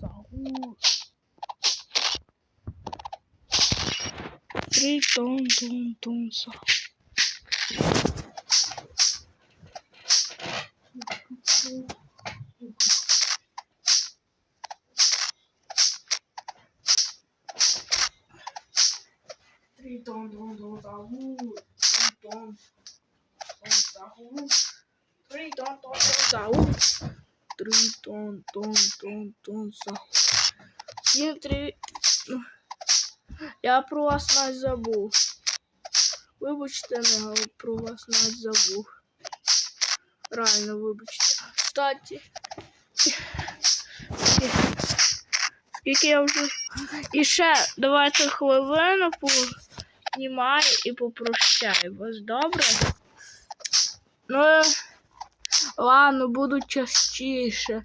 зовут. Три тон тон тон зовут. Три тон тон тон зовут. Три тон тон зовут. Три тон тон тон зовут. Три тон тон тон тон. Всім три. Я про вас навіть забув. Вибачте, не про вас навіть забув. Реально, вибачте. Кстати. Скільки я вже. І ще давайте хвилину познімаю і попрощаю вас, добре? Ну, ладно, буду частіше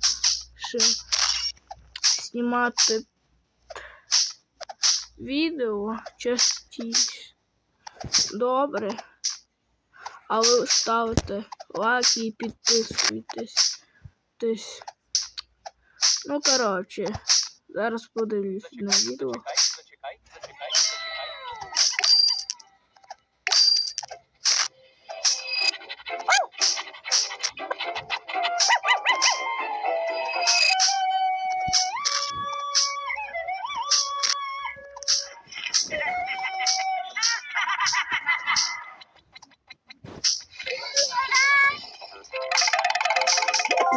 знімати відео частіше. Добре. А ви ставите лайки і підписуйтесь. Ну, коротше, зараз подивлюсь на відео.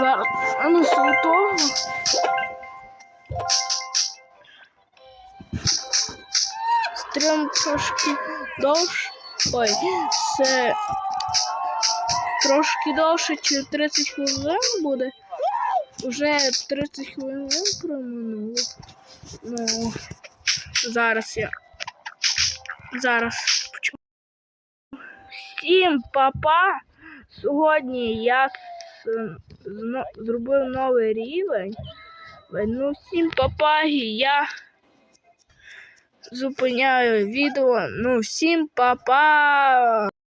Зараз ну того. Стрім трошки довше. Ой, це трошки довше, чи 30 хвилин буде. Уже 30 хвилин проминуло. Ну, зараз я. Зараз. Всім папа! Сьогодні я зробив новий рівень. Ну, всім папагі, я зупиняю відео. Ну, всім папа!